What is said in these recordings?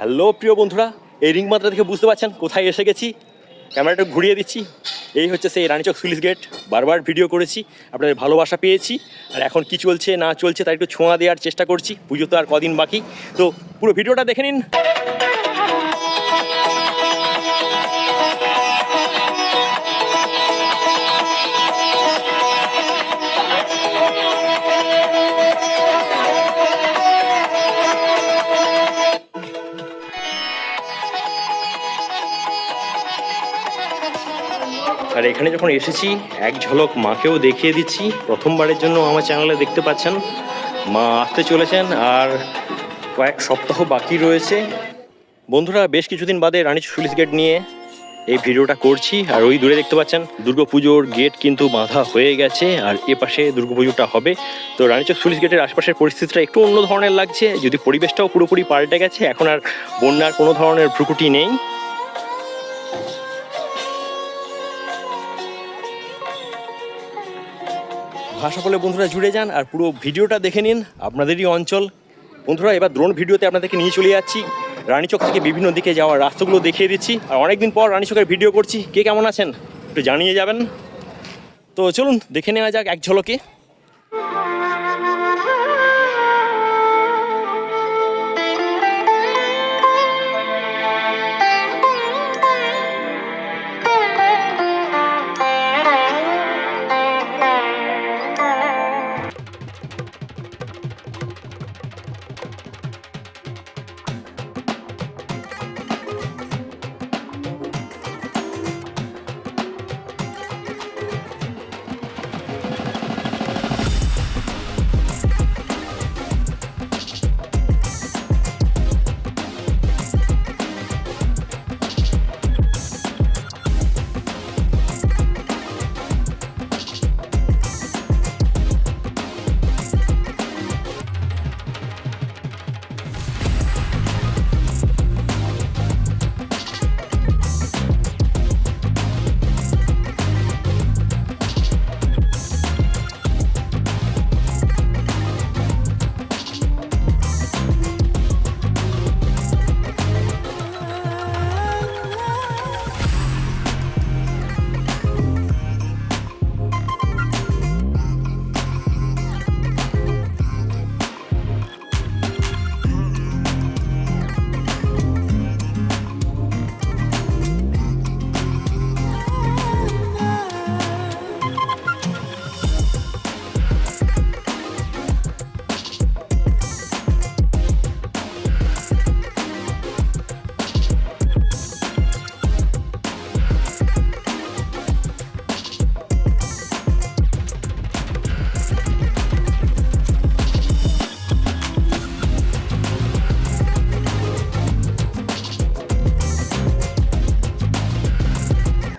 Hello, প্রিয় বন্ধুরা, এই রিং মাত্রা দেখে বুঝতে পারছেন কোথায় এসে গেছি। ক্যামেরাটা ঘুরিয়ে দিচ্ছি। এই হচ্ছে সেই রানীচক সুলিশ গেট, বারবার ভিডিও করেছি, আপনাদের ভালোবাসা পেয়েছি। আর এখন কি চলছে, না চলছে, তার একটু ছোঁয়া দেওয়ার চেষ্টা করছি, পুজো তো আর কদিন বাকি। তো পুরো ভিডিওটা দেখে নিন। এখানে যখন এসেছি, এক ঝলক মাকেও দেখিয়ে দিচ্ছি। প্রথমবারের জন্য আমার চ্যানেলে দেখতে পাচ্ছেন। মা আসতে চলেছেন আর কয়েক সপ্তাহ বাকি রয়েছে। বন্ধুরা, বেশ কিছুদিন বাদে রানী সুলিশ গেট নিয়ে এই ভিডিওটা করছি। আর ওই দূরে দেখতে পাচ্ছেন দুর্গাপুজোর গেট কিন্তু বাঁধা হয়ে গেছে। আর এ পাশে দুর্গাপুজোটা হবে। তো রানীচক সুলিশ গেটের আশপাশের পরিস্থিতিটা একটু অন্য ধরনের লাগছে। যদি পরিবেশটাও পুরোপুরি পাল্টে গেছে, এখন আর বন্যার কোনো ধরনের ভ্রুকুটি নেই। ভাষা বলে বন্ধুরা জুড়ে যান আর পুরো ভিডিওটা দেখে নিন আপনাদেরই অঞ্চল। বন্ধুরা, এবার দ্রোণ ভিডিওতে আপনাদেরকে নিয়ে চলে যাচ্ছি। রানীচক থেকে বিভিন্ন দিকে যাওয়ার রাস্তাগুলো দেখিয়ে দিচ্ছি। আর অনেকদিন পর রানীচকের ভিডিও করছি। কে কেমন আছেন একটু জানিয়ে যাবেন? তো চলুন, দেখে নেওয়া যাক এক ঝলকে।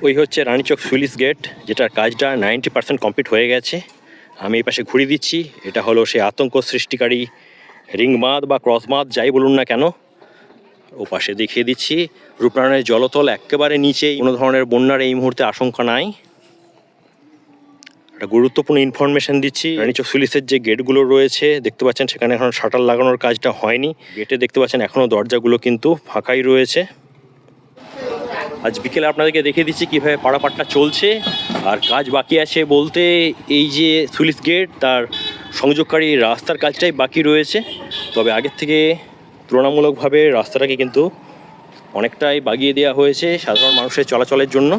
ওই হচ্ছে রানীচক সুইলিস গেট, যেটার কাজটা নাইনটি পার্সেন্ট কমপ্লিট হয়ে গেছে। আমি এই পাশে ঘুরিয়ে দিচ্ছি। এটা হলো সে আতঙ্ক সৃষ্টিকারী রিং বাঁধ বা ক্রস বাঁধ যাই বলুন না কেন। ও পাশে দেখিয়ে দিচ্ছি, রূপনারায়ণের জলতল একেবারে নিচেই, কোনো ধরনের বন্যার এই মুহূর্তে আশঙ্কা নাই। একটা গুরুত্বপূর্ণ ইনফরমেশন দিচ্ছি রানীচক সুলিসের যে গেটগুলো রয়েছে, দেখতে পাচ্ছেন সেখানে এখন শাটার লাগানোর কাজটা হয়নি। গেটে দেখতে পাচ্ছেন এখনও দরজাগুলো কিন্তু ফাঁকাই রয়েছে। আজ বিকেলে আপনাদেরকে দেখিয়ে দিচ্ছি কীভাবে পাড়াপাটটা চলছে আর কাজ বাকি আছে বলতে এই যে সুলিস গেট, তার সংযোগকারী রাস্তার কাজটাই বাকি রয়েছে। তবে আগের থেকে তুলনামূলকভাবে রাস্তাটাকে কিন্তু অনেকটাই বাগিয়ে দেওয়া হয়েছে সাধারণ মানুষের চলাচলের জন্য।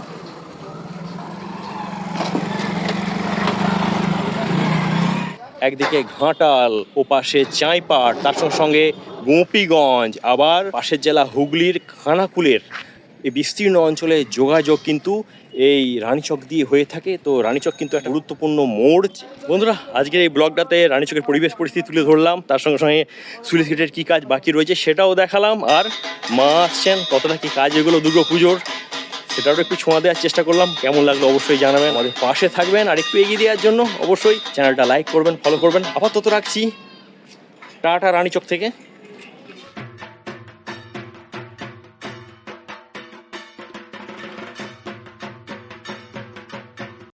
একদিকে ঘাটাল ও পাশে চাঁইপাড়, তার সঙ্গে গোপীগঞ্জ, আবার পাশের জেলা হুগলির খানাকুলের এই বিস্তীর্ণ অঞ্চলে যোগাযোগ কিন্তু এই রানীচক দিয়ে হয়ে থাকে। তো রানীচক কিন্তু একটা গুরুত্বপূর্ণ মোড়। বন্ধুরা, আজকের এই ব্লগটাতে রানীচকের পরিবেশ পরিস্থিতি তুলে ধরলাম। তার সঙ্গে সঙ্গে সুলিশ গেটের কী কাজ বাকি রয়েছে সেটাও দেখালাম। আর মা আসছেন, কতটা কী কাজ এগুলো দুর্গা পুজোর, সেটারও একটু ছোঁয়া দেওয়ার চেষ্টা করলাম। কেমন লাগল অবশ্যই জানাবেন। আমাদের পাশে থাকবেন আর একটু এগিয়ে দেওয়ার জন্য অবশ্যই চ্যানেলটা লাইক করবেন ফলো করবেন। আপাতত রাখছি। টাটা রানীচক থেকে।